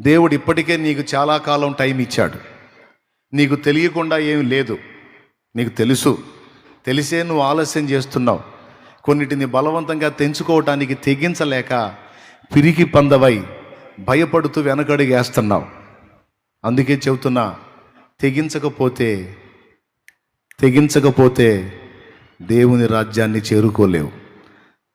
దేవుడు ఇప్పటికే నీకు చాలా కాలం టైం ఇచ్చాడు. నీకు తెలియకుండా ఏమి లేదు. నీకు తెలుసు. తెలిసే నువ్వు ఆలస్యం చేస్తున్నావు. కొన్నిటిని బలవంతంగా తెంచుకోవటానికి తెగించలేక పిరికి పందవై భయపడుతూ వెనకడుగేస్తున్నావు అందుకే చెబుతున్నా తెగించకపోతే తెగించకపోతే దేవుని రాజ్యాన్ని చేరుకోలేవు.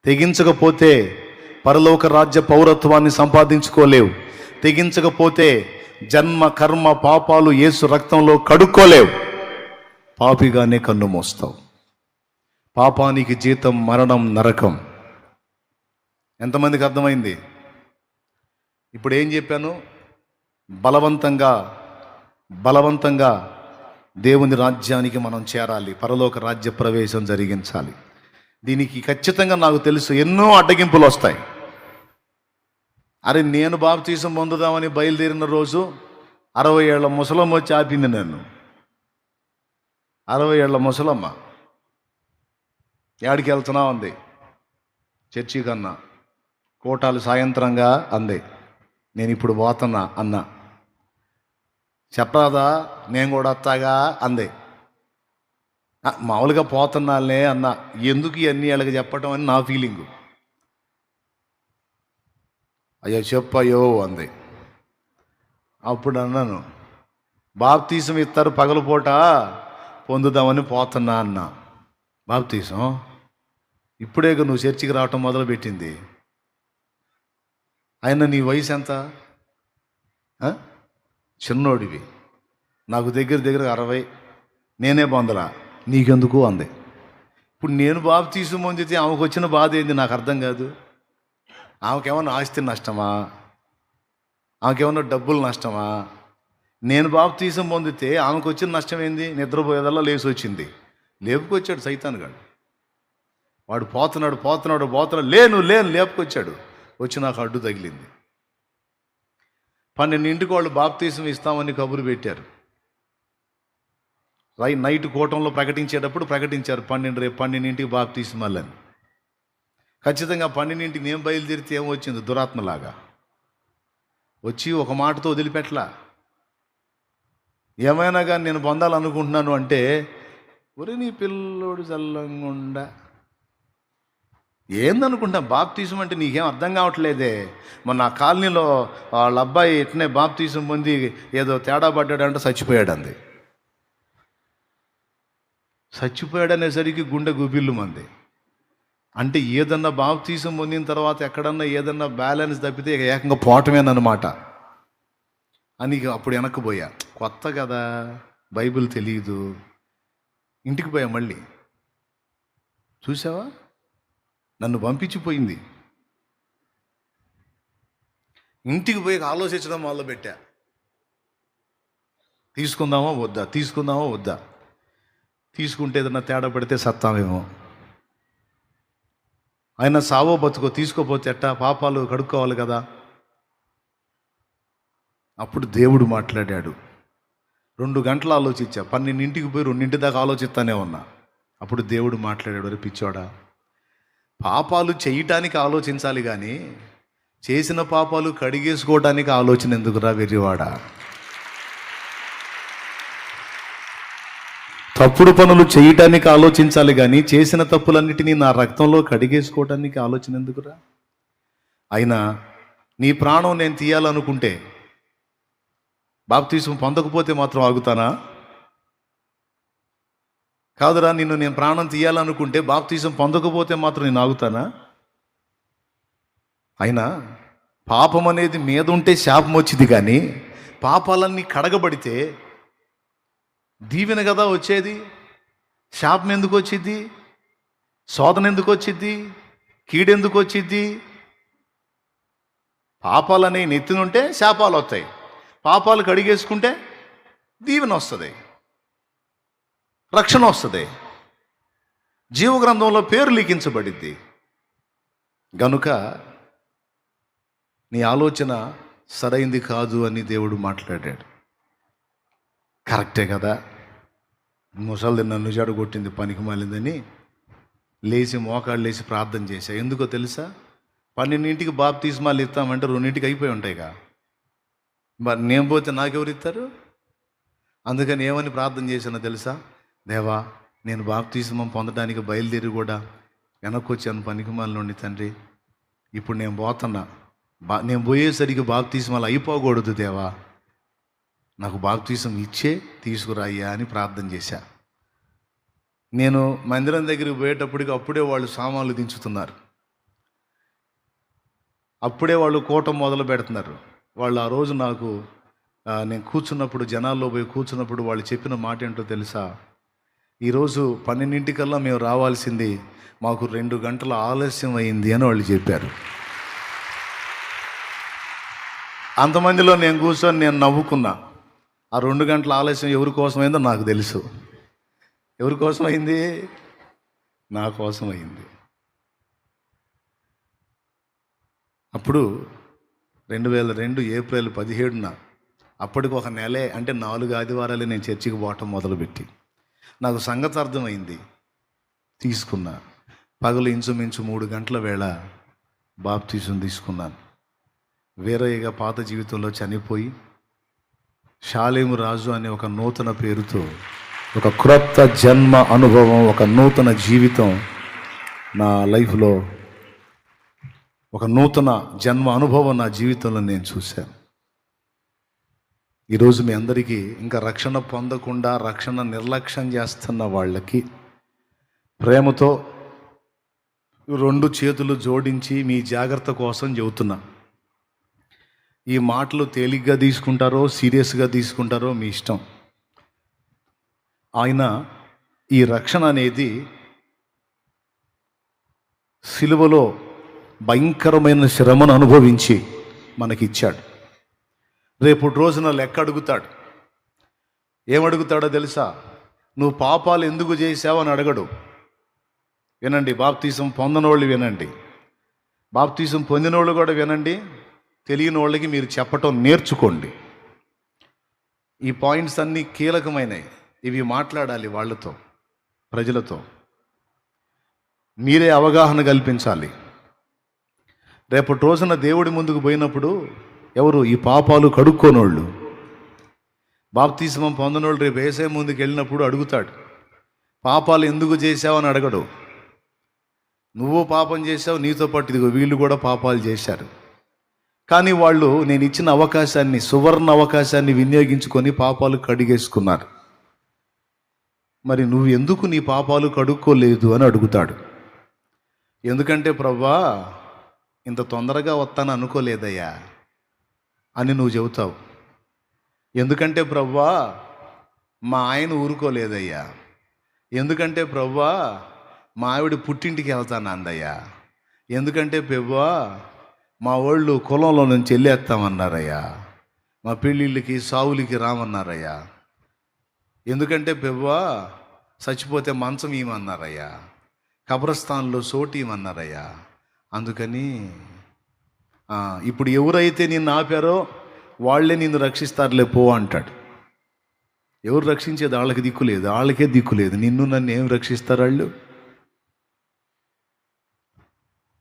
తెగించకపోతే పరలోక రాజ్య పౌరత్వాన్ని సంపాదించుకోలేవు. తెగించకపోతే జన్మ కర్మ పాపాలు ఏసు రక్తంలో కడుక్కోలేవు. పాపిగానే కన్ను మోస్తావు. పాపానికి జీతం మరణం నరకం. ఎంతమందికి అర్థమైంది? ఇప్పుడు ఏం చెప్పాను? బలవంతంగా బలవంతంగా దేవుని రాజ్యానికి మనం చేరాలి. పరలోక రాజ్య ప్రవేశం జరిగించాలి. దీనికి ఖచ్చితంగా నాకు తెలుసు ఎన్నో అడ్డగింపులు వస్తాయి. అరే నేను బాప్తీసం పొందుదామని బయలుదేరిన రోజు అరవై ఏళ్ళ ముసలమ్మ వచ్చి ఆపింది నన్ను. అరవై ఏళ్ళ ముసలమ్మ. ఏడికి వెళ్తున్నా ఉంది చర్చి కన్నా. కోటాలు సాయంత్రంగా అంది. నేను ఇప్పుడు పోతున్నా అన్న. చెప్పరాదా? నేను కూడా వస్తాగా అంది. మామూలుగా పోతున్నాలే అన్న. ఎందుకు ఇవన్నీ వాళ్ళకి చెప్పటం అని నా ఫీలింగు అయ్యో చెప్పయ్యో అంది. అప్పుడు అన్నాను బాప్తీసం ఇస్తారు పగలపూట పొందుదామని పోతున్నా అన్న. బాప్తీసం? ఇప్పుడే నువ్వు చర్చికి రావటం మొదలుపెట్టింది. ఆయన నీ వయసు ఎంత? చిన్నోడివి. నాకు దగ్గర దగ్గర అరవై. నేనే పొందలా నీకెందుకు? అంది. ఇప్పుడు నేను బాబు తీసు పొందితే ఆమెకు వచ్చిన బాధ ఏంది? నాకు అర్థం కాదు. ఆమెకేమన్నా ఆస్తి నష్టమా? ఆమెకేమన్నా డబ్బులు నష్టమా? నేను బాబు తీసం పొందితే ఆమెకు వచ్చిన నష్టం ఏంది నిద్రపోయేదల్లా లేచి వచ్చింది లేపుకొచ్చాడు సైతాన్ గాడు. వాడు పోతున్నాడు పోతున్నాడు పోతున్నాడు లేను లేను లేపుకొచ్చాడు. వచ్చి నాకు అడ్డు తగిలింది. పన్నెండింటికి వాళ్ళు బాప్తీసం ఇస్తామని కబురు పెట్టారు. రై నైట్ కూటంలో ప్రకటించేటప్పుడు ప్రకటించారు పన్నెండు రేపు పన్నెండింటికి బాప్తీసం మళ్ళని ఖచ్చితంగా పన్నెండింటికి నేను బయలుదేరితే ఏమొచ్చింది? దురాత్మలాగా. వచ్చి ఒక మాటతో వదిలిపెట్టలా. ఏమైనా కానీ నేను పొందాలనుకుంటున్నాను అంటే ఒరి నీ పిల్లోడు చల్లంగుండా. ఏందనుకుంటా? బాప్తీసం అంటే నీకేం అర్థం కావట్లేదే. మొన్న ఆ కాలనీలో వాళ్ళ అబ్బాయి ఇట్నే బాప్తీసం పొంది ఏదో తేడా పడ్డాడంటే చచ్చిపోయాడు అంది చచ్చిపోయాడు అనేసరికి గుండె గుబిల్లు మంది. అంటే ఏదన్నా బాప్తీసం పొందిన తర్వాత ఎక్కడన్నా ఏదన్నా బ్యాలెన్స్ తప్పితే ఏకంగా పోవటమేనమాట అని అప్పుడు వెనక్కిపోయా. కొత్త కదా బైబిల్ తెలియదు ఇంటికి పోయా మళ్ళీ. చూసావా? నన్ను పంపించిపోయింది. ఇంటికి పోయి ఆలోచించడం మొదలుపెట్టా తీసుకుందామా వద్దా? తీసుకుందామా వద్దా? తీసుకుంటే ఏదన్నా తేడా పడితే సత్తామేమో. ఆయన సావో బతుకో తీసుకోపోతే ఎట్టా? పాపాలు కడుక్కోవాలి కదా. అప్పుడు దేవుడు మాట్లాడాడు. రెండు గంటలు ఆలోచించా. పన్నెండింటికి పోయి రెండింటి దాకా ఆలోచిస్తానే ఉన్నా. అప్పుడు దేవుడు మాట్లాడాడు అరే పిచ్చోడా పాపాలు చేయటానికి ఆలోచించాలి కానీ చేసిన పాపాలు కడిగేసుకోవడానికి ఆలోచన ఎందుకురా వెర్రివాడా? తప్పుడు పనులు చేయటానికి ఆలోచించాలి కానీ చేసిన తప్పులన్నిటినీ నా రక్తంలో కడిగేసుకోవటానికి ఆలోచన ఎందుకురా? అయినా నీ ప్రాణం నేను తీయాలనుకుంటే బాప్తీసం పొందకపోతే మాత్రం ఆగుతానా? కాదురా నిన్ను నేను ప్రాణం తీయాలనుకుంటే బాప్తీసం పొందకపోతే మాత్రం నేను ఆగుతానా? అయినా పాపం అనేది మీద ఉంటే శాపం వచ్చింది కానీ పాపాలన్నీ కడగబడితే దీవెన కదా వచ్చేది? శాపం ఎందుకు వచ్చింది శోధన ఎందుకు వచ్చింది కీడెందుకు వచ్చింది పాపాలని నెత్తినుంటే శాపాలు వస్తాయి. పాపాలు కడిగేసుకుంటే దీవెన వస్తుంది. రక్షణ వస్తుంది. జీవగ్రంథంలో పేరు లిఖించబడింది గనుక నీ ఆలోచన సరైంది కాదు అని దేవుడు మాట్లాడాడు. కరెక్టే కదా. ముసలిది నన్ను జడగొట్టింది పనికి మాలిందని లేచి మోకాళ్ళు లేచి ప్రార్థన చేశా. ఎందుకో తెలుసా? పన్నెండింటికి బాప్తీస్మాలు ఇస్తామంటే రెండింటికి అయిపోయి ఉంటాయిగా. మరి నేను పోతే నాకెవరు ఇస్తారు? అందుకని ఏమని ప్రార్థన చేశానో తెలుసా? దేవా నేను బాప్తీసమం పొందడానికి బయలుదేరి కూడా వెనక్కి వచ్చాను పనికిమాలనుండి తండ్రి. ఇప్పుడు నేను పోతున్నా. బా నేను పోయేసరికి బాప్తీసమాలు అయిపోకూడదు దేవా. నాకు బాప్తీసం ఇచ్చే తీసుకురాయ్యా అని ప్రార్థన చేశా. నేను మందిరం దగ్గరికి పోయేటప్పటికి అప్పుడే వాళ్ళు సామాన్లు దించుతున్నారు. అప్పుడే వాళ్ళు కూటం మొదలు పెడుతున్నారు. వాళ్ళు ఆ రోజు నాకు నేను కూర్చున్నప్పుడు జనాల్లో పోయి కూర్చున్నప్పుడు వాళ్ళు చెప్పిన మాట ఏంటో తెలుసా? ఈరోజు పన్నెండింటికల్లా మేము రావాల్సింది మాకు రెండు గంటల ఆలస్యం అయింది అని వాళ్ళు చెప్పారు. అంతమందిలో నేను కూర్చొని నేను నవ్వుకున్నా. ఆ రెండు గంటల ఆలస్యం ఎవరి కోసమైందో నాకు తెలుసు. ఎవరి కోసమైంది? నా కోసమైంది. అప్పుడు రెండు వేల రెండు ఏప్రిల్ పదిహేడున అప్పటికి ఒక నెలే అంటే నాలుగు ఆదివారాలే నేను చర్చికి పోవటం మొదలుపెట్టి. నాకు సంగతి అర్థమైంది. తీసుకున్నా పగలు ఇంచుమించు మూడు గంటల వేళ బాప్తీసం తీసుకున్నాను. వేరేగా పాత జీవితంలో చనిపోయి షాలేము రాజు అనే ఒక నూతన పేరుతో ఒక క్రొత్త జన్మ అనుభవం ఒక నూతన జీవితం నా లైఫ్లో ఒక నూతన జన్మ అనుభవం నా జీవితంలో నేను చూశాను. ఈరోజు మీ అందరికీ ఇంకా రక్షణ పొందకుండా రక్షణ నిర్లక్ష్యం చేస్తున్న వాళ్ళకి ప్రేమతో రెండు చేతులు జోడించి మీ జాగ్రత్త కోసం చెబుతున్నా. ఈ మాటలు తేలిగ్గా తీసుకుంటారో సీరియస్గా తీసుకుంటారో మీ ఇష్టం. ఆయన ఈ రక్షణ అనేది సిలువలో భయంకరమైన శ్రమను అనుభవించి మనకిచ్చాడు. రేపు రోజున లెక్క అడుగుతాడు. ఏమడుగుతాడో తెలుసా? నువ్వు పాపాలు ఎందుకు చేసావని అడగడు. వినండి బాప్తీసం పొందనోళ్ళు వినండి. బాప్తీసం పొందినోళ్ళు కూడా వినండి. తెలియని వాళ్ళకి మీరు చెప్పటం నేర్చుకోండి. ఈ పాయింట్స్ అన్నీ కీలకమైనవి ఇవి మాట్లాడాలి వాళ్ళతో ప్రజలతో. మీరే అవగాహన కల్పించాలి. రేపటి రోజున దేవుడి ముందుకు పోయినప్పుడు ఎవరు ఈ పాపాలు కడుక్కోనోళ్ళు? బాప్తీసమం పొందనోళ్ళు రేపు వేసే ముందుకు వెళ్ళినప్పుడు అడుగుతాడు పాపాలు ఎందుకు చేశావని అడగడు. నువ్వు పాపం చేసావు నీతో పాటు ఇదిగో వీళ్ళు కూడా పాపాలు చేశారు. కానీ వాళ్ళు నేను ఇచ్చిన అవకాశాన్ని సువర్ణ అవకాశాన్ని వినియోగించుకొని పాపాలు కడిగేసుకున్నారు. మరి నువ్వు ఎందుకు నీ పాపాలు కడుక్కోలేదు అని అడుగుతాడు. ఎందుకంటే ప్రవ్వా ఇంత తొందరగా వస్తాను అనుకోలేదయ్యా అని నువ్వు చెబుతావు. ఎందుకంటే ప్రవ్వా మా ఆయన ఊరుకోలేదయ్యా. ఎందుకంటే ప్రవ్వా మా ఆవిడ పుట్టింటికి వెళ్తాను అందయ్యా ఎందుకంటే పెవ్వా మా వాళ్ళు కులంలో నుంచి వెళ్ళేస్తామన్నారయ్యా. మా పెళ్ళిళ్ళకి సావులకి రామన్నారయ్యా. ఎందుకంటే పెవ్వా చచ్చిపోతే మంచం ఇవ్వమన్నారయ్యా కబ్రస్థాన్లో సోటు ఇవ్వమన్నారయ్యా అందుకని ఇప్పుడు ఎవరైతే నిన్ను ఆపారో వాళ్ళే నిన్ను రక్షిస్తారులే పో అంటాడు. ఎవరు రక్షించేది వాళ్ళకి దిక్కు లేదు వాళ్ళకే దిక్కు లేదు. నిన్ను నన్ను ఏం రక్షిస్తారు వాళ్ళు?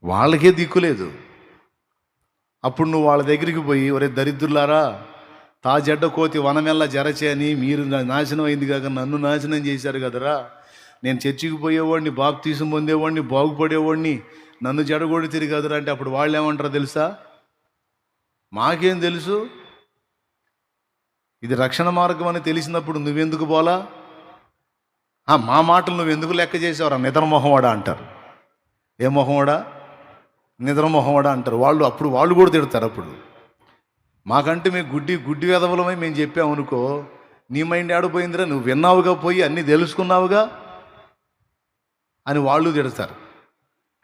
వాళ్ళకే దిక్కు లేదు. అప్పుడు నువ్వు వాళ్ళ దగ్గరికి పోయి ఒరే దరిద్రులారా తా జడ్డ కోతి వనమెల్ల జరచే అని మీరు నాశనం అయింది కాక నన్ను నాశనం చేశారు కదరా. నేను చర్చికి పోయేవాడిని బాప్తీసం పొందేవాడిని బాగుపడేవాడిని నన్ను జడగొడి తిరిగి కదరా. అంటే అప్పుడు వాళ్ళు ఏమంటారో తెలుసా? మాకేం తెలుసు? ఇది రక్షణ మార్గం అని తెలిసినప్పుడు నువ్వెందుకు పోలా? మా మాటలు నువ్వు ఎందుకు లెక్క చేసావురా? నిద్ర మొహంవాడా అంటారు. ఏ మొహంవాడా నిద్ర మొహవాడా అంటారు. వాళ్ళు అప్పుడు వాళ్ళు కూడా తిడతారు అప్పుడు. మాకంటే మేము గుడ్డి గుడ్డి వెదవలమై మేము చెప్పామనుకో నీ మైండ్ ఆడిపోయిందిరా నువ్వు విన్నావుగా పోయి అన్నీ తెలుసుకున్నావుగా అని వాళ్ళు తిడతారు.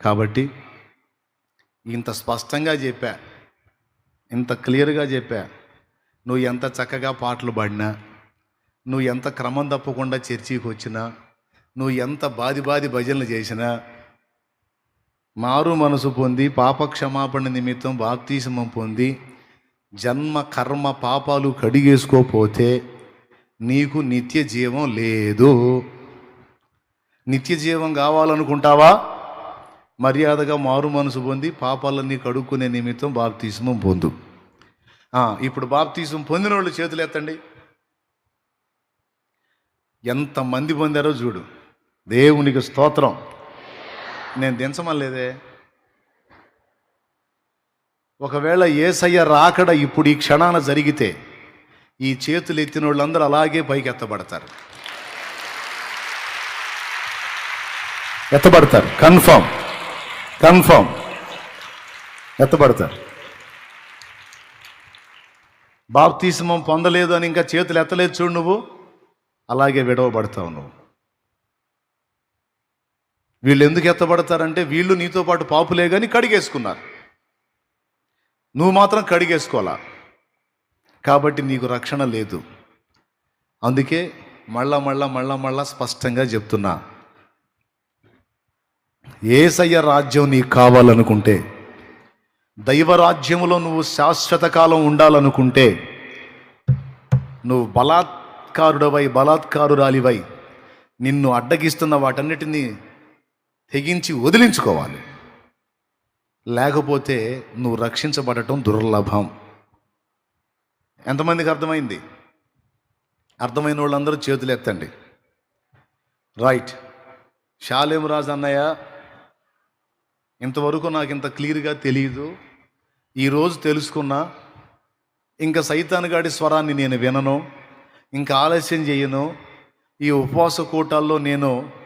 కాబట్టి ఇంత స్పష్టంగా చెప్పా ఇంత క్లియర్గా చెప్పా నువ్వు ఎంత చక్కగా పాటలు పాడినా నువ్వు ఎంత క్రమం తప్పకుండా చర్చికి వచ్చినా నువ్వు ఎంత బాది బాది భజనలు చేసినా మారు మనసు పొంది పాప క్షమాపణ నిమిత్తం బాప్తీసమం పొంది జన్మ కర్మ పాపాలు కడిగేసుకోపోతే నీకు నిత్య జీవం లేదు. నిత్య జీవం కావాలనుకుంటావా? మర్యాదగా మారు మనసు పొంది పాపాలన్నీ కడుక్కునే నిమిత్తం బాప్తీసమం పొందు. ఇప్పుడు బాప్తీసం పొందిన వాళ్ళు చేతులు ఎత్తండి. ఎంతమంది పొందారో చూడు. దేవునికి స్తోత్రం. నేను దించమలేదే ఒకవేళ ఏసయ్య రాకడ ఇప్పుడు ఈ క్షణాన జరిగితే ఈ చేతులు ఎత్తిన వాళ్ళందరూ అలాగే పైకి ఎత్తబడతారు. ఎత్తబడతారు కన్ఫర్మ్ కన్ఫామ్. ఎత్తబడతారు. బాప్తీసమం పొందలేదు అని ఇంకా చేతులు ఎత్తలేదు చూడు నువ్వు. అలాగే విడవబడతావు నువ్వు. వీళ్ళు ఎందుకు ఎత్తబడతారంటే వీళ్ళు నీతో పాటు పాపులే కానీ కడిగేసుకున్నారు. నువ్వు మాత్రం కడిగేసుకోవాలా? కాబట్టి నీకు రక్షణ లేదు. అందుకే మళ్ళా మళ్ళా మళ్ళా మళ్ళా స్పష్టంగా చెప్తున్నా. ఏసయ్య రాజ్యం నీకు కావాలనుకుంటే దైవరాజ్యములో నువ్వు శాశ్వత కాలం ఉండాలనుకుంటే నువ్వు బలాత్కారుడవై బలాత్కారురాలివై నిన్ను అడ్డగిస్తున్న వాటన్నిటినీ తెగించి వదిలించుకోవాలి. లేకపోతే నువ్వు రక్షించబడటం దుర్లభం. ఎంతమందికి అర్థమైంది? అర్థమైన వాళ్ళందరూ చేతులు ఎత్తండి. రైట్. శాలేం రాజు అన్నయ్య ఇంతవరకు నాకు ఇంత క్లియర్గా తెలియదు ఈరోజు తెలుసుకున్నా ఇంకా సైతానుగాడి స్వరాన్ని నేను వినను ఇంకా ఆలస్యం చేయను. ఈ ఉపవాస కూటాల్లో నేను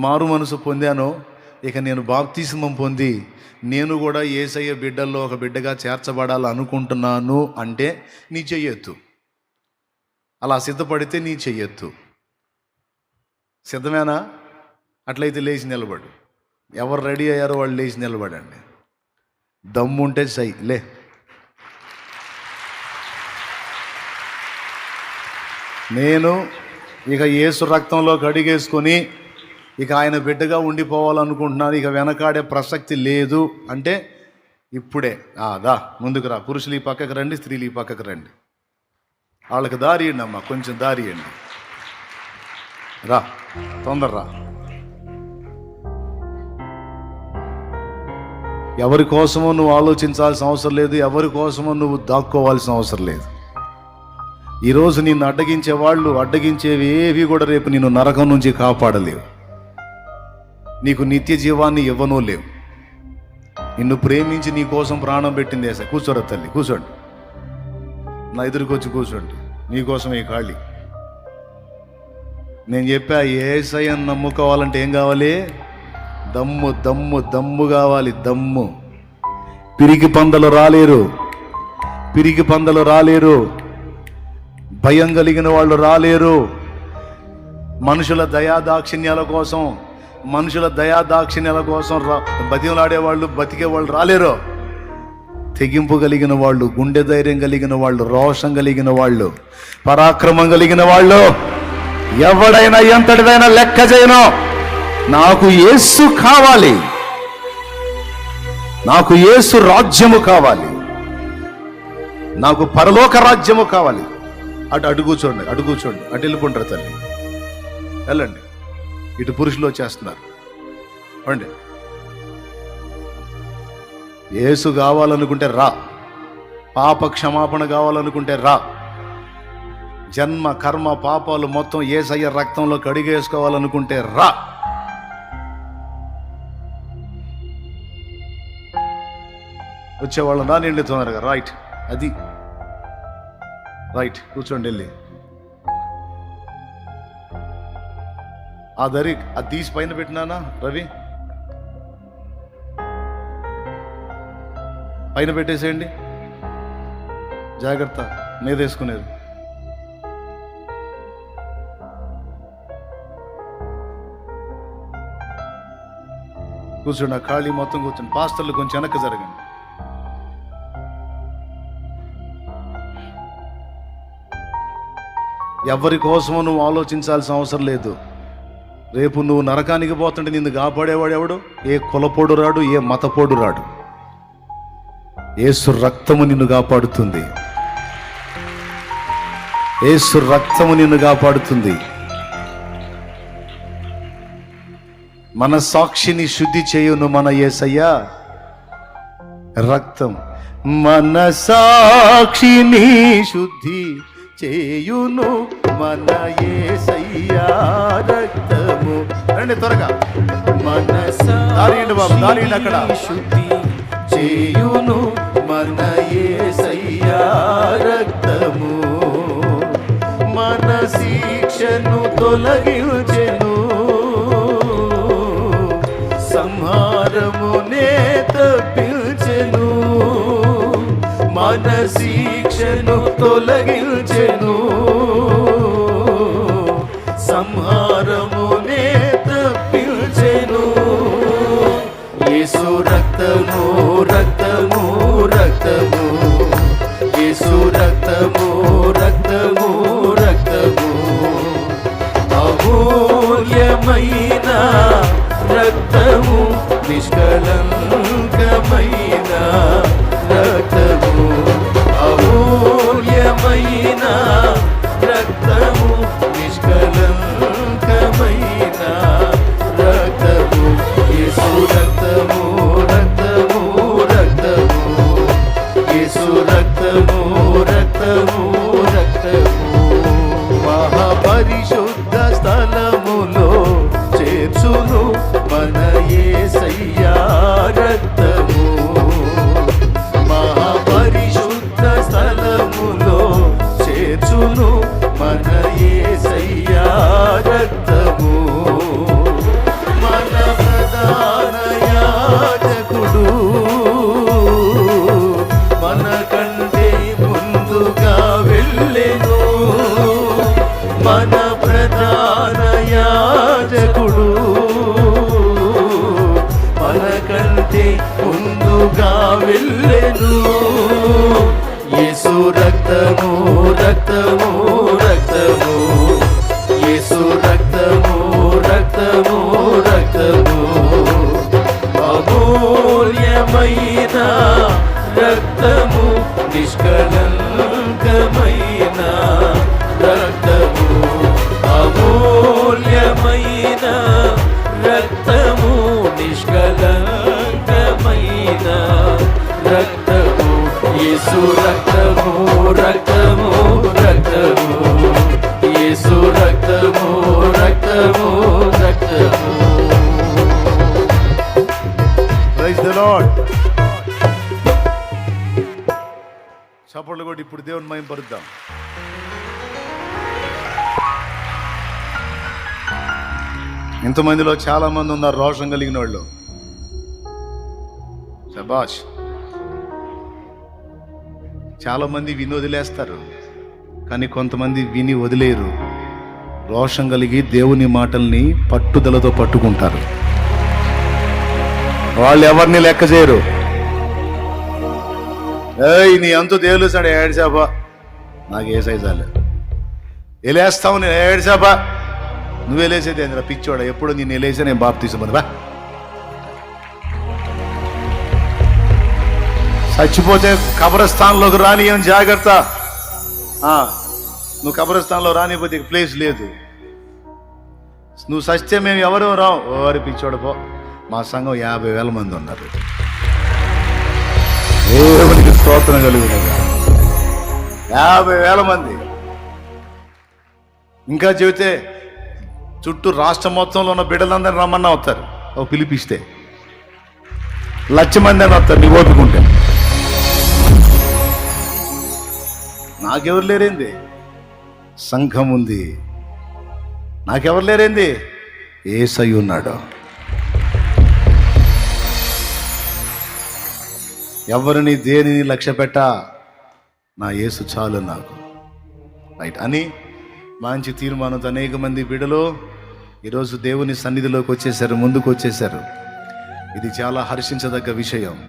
మారు మనసు పొందాను ఇక నేను బాప్తిస్మం పొంది నేను కూడా ఏసయ్య బిడ్డల్లో ఒక బిడ్డగా చేర్చబడాలనుకుంటున్నాను అంటే నీ చెయ్యొద్దు. అలా సిద్ధపడితే నీ చెయ్యొద్దు. సిద్ధమేనా? అట్లయితే లేచి నిలబడు. ఎవరు రెడీ అయ్యారో వాళ్ళు లేచి నిలబడండి. దమ్ముంటే సై లే. నేను ఇక యేసు రక్తంలో కడిగేసుకొని ఇక ఆయన బిడ్డగా ఉండిపోవాలనుకుంటున్నాను ఇక వెనకాడే ప్రసక్తి లేదు అంటే ఇప్పుడే. దా ముందుకు రా. పురుషులు ఈ పక్కకు రండి స్త్రీలు ఈ పక్కకు రండి. వాళ్ళకి దారి ఇవ్వండి అమ్మా కొంచెం దారి ఇవ్వండి రా తొందర రా. ఎవరి కోసమో నువ్వు ఆలోచించాల్సిన అవసరం లేదు ఎవరి కోసమో నువ్వు దాక్కోవాల్సిన అవసరం లేదు. ఈరోజు నిన్ను అడ్డగించే వాళ్ళు అడ్డగించేవి ఏవి కూడా రేపు నిన్ను నరకం నుంచి కాపాడలేవు. నీకు నిత్య జీవాన్ని ఇవ్వనూ లేవు. నిన్ను ప్రేమించి నీ కోసం ప్రాణం పెట్టింది ఏసా. కూర్చోరా తల్లి కూర్చోండి. నా ఎదురుకొచ్చి కూర్చోండి. నీకోసం ఈ ఖాళీ. నేను చెప్పా ఏసయ్యను నమ్ముకోవాలంటే ఏం కావాలి? దమ్ము దమ్ము దమ్ము కావాలి దమ్ము. పిరికి పందలు రాలేరు. పిరికి పందలు రాలేరు. భయం కలిగిన వాళ్ళు రాలేరు. మనుషుల దయాదాక్షిణ్యాల కోసం మనుషుల దయాదాక్షిణ్యాల కోసం రా. బతిమలాడే వాళ్ళు బతికే వాళ్ళు రాలేరు. తెగింపు కలిగిన వాళ్ళు గుండె ధైర్యం కలిగిన వాళ్ళు రోషం కలిగిన వాళ్ళు పరాక్రమం కలిగిన వాళ్ళు ఎవడైనా ఎంతటిదైనా లెక్క చేయను. నాకు యేసు కావాలి. నాకు యేసు రాజ్యము కావాలి. నాకు పరలోక రాజ్యము కావాలి. అటు అడుగు చూడండి అటు చూడండి అటు వెళ్ళిపోండి తల్లి. వెళ్ళండి. ఇటు పురుషులు వచ్చేస్తున్నారు. అండి యేసు కావాలనుకుంటే రా. పాప క్షమాపణ కావాలనుకుంటే రా. జన్మ కర్మ పాపాలు మొత్తం ఏసయ్య రక్తంలో కడిగేసుకోవాలనుకుంటే రా. వచ్చేవాళ్ళు రా నిండి తొందరగా రైట్. అది. రైట్. కూర్చోండి వెళ్ళి. ఆ దరి అది తీసి పైన పెట్టినానా రవి. పైన పెట్టేసేయండి. జాగ్రత్త మీద వేసుకునేది. కూర్చోండి ఆ ఖాళీ మొత్తం కూర్చోండి. పాస్టర్లు కొంచెం వెనక్కి జరగండి. ఎవరి కోసమో నువ్వు ఆలోచించాల్సిన అవసరం లేదు. రేపు నువ్వు నరకానికి పోతుంటే నిన్ను కాపాడేవాడు ఎవడు? ఏ కులపోడు రాడు ఏ మతపోడు రాడు. ఏసు రక్తము నిన్ను కాపాడుతుంది. ఏసు రక్తము నిన్ను కాపాడుతుంది. మన సాక్షిని శుద్ధి చేయును మన ఏసయ్య. రక్తం మన సాక్షిని శుద్ధి చేయును మన ఏసయ్యా. రక్తం రండి త్వరగా. దారియండి బాబు దారియండి అక్కడ. శుద్ధి చేయును మన యేసయ్యా రక్తము. మన శిక్షను తొలగించెను సంహారమునే తప్పించెను. మన శిక్షను తొలగించెను. సంహారమునే రక్తము రక్తము. చప్పట్లు కూడా ఇప్పుడు దేవుని మయం పరుద్దాం. ఇంతమందిలో చాలామంది ఉన్నారు రోషం కలిగిన వాళ్ళు. శబాష్ చాలామంది విని వదిలేస్తారు కానీ కొంతమంది విని వదిలేరు. రోషం కలిగి దేవుని మాటల్ని పట్టుదలతో పట్టుకుంటారు. వాళ్ళు ఎవరిని లెక్క చేయరు? ఏయ్ నీ అంతు తేలుసాడు ఏడ్చాపా నాకు ఏ సైజాలు ఎలేస్తావు నేను ఏడ్చాపా నువ్వు వెళ్ళేసేది ఏంద్రా పిచ్చోడా? ఎప్పుడు నేను వెళ్ళేసా నేను బాబు తీసుకుని బా. చచ్చిపోతే కబరస్థాన్లోకి రానియని జాగ్రత్త? ఆ, నువ్వు కబరస్థాన్లో రానిపోతే ప్లేస్ లేదు. నువ్వు సస్తే మేము ఎవరు రావు ఓరి పిచ్చోడు పో. మా సంఘం యాభై వేల మంది ఉన్నారు. స్తోత్రం కలుగుతుంది యాభై వేల మంది. ఇంకా చెబితే చుట్టూ రాష్ట్ర మొత్తంలో ఉన్న బిడ్డలందరినీ రమ్మన్నా వస్తారు. ఓ పిలిపిస్తే. లక్ష మంది అని వస్తారు నీ ఓపికంటే నాకెవరు లేరేంది? సంఘం ఉంది. నాకెవరు లేరేంది? ఏసై ఉన్నాడు. ఎవరిని దేనిని లక్ష్య పెట్ట? నా యేసు చాలు నాకు. రైట్. అని మంచి తీర్మానంతో అనేక మంది బిడలు ఈరోజు దేవుని సన్నిధిలోకి వచ్చేసారు ముందుకు వచ్చేసారు ఇది చాలా హర్షించదగ్గ విషయం.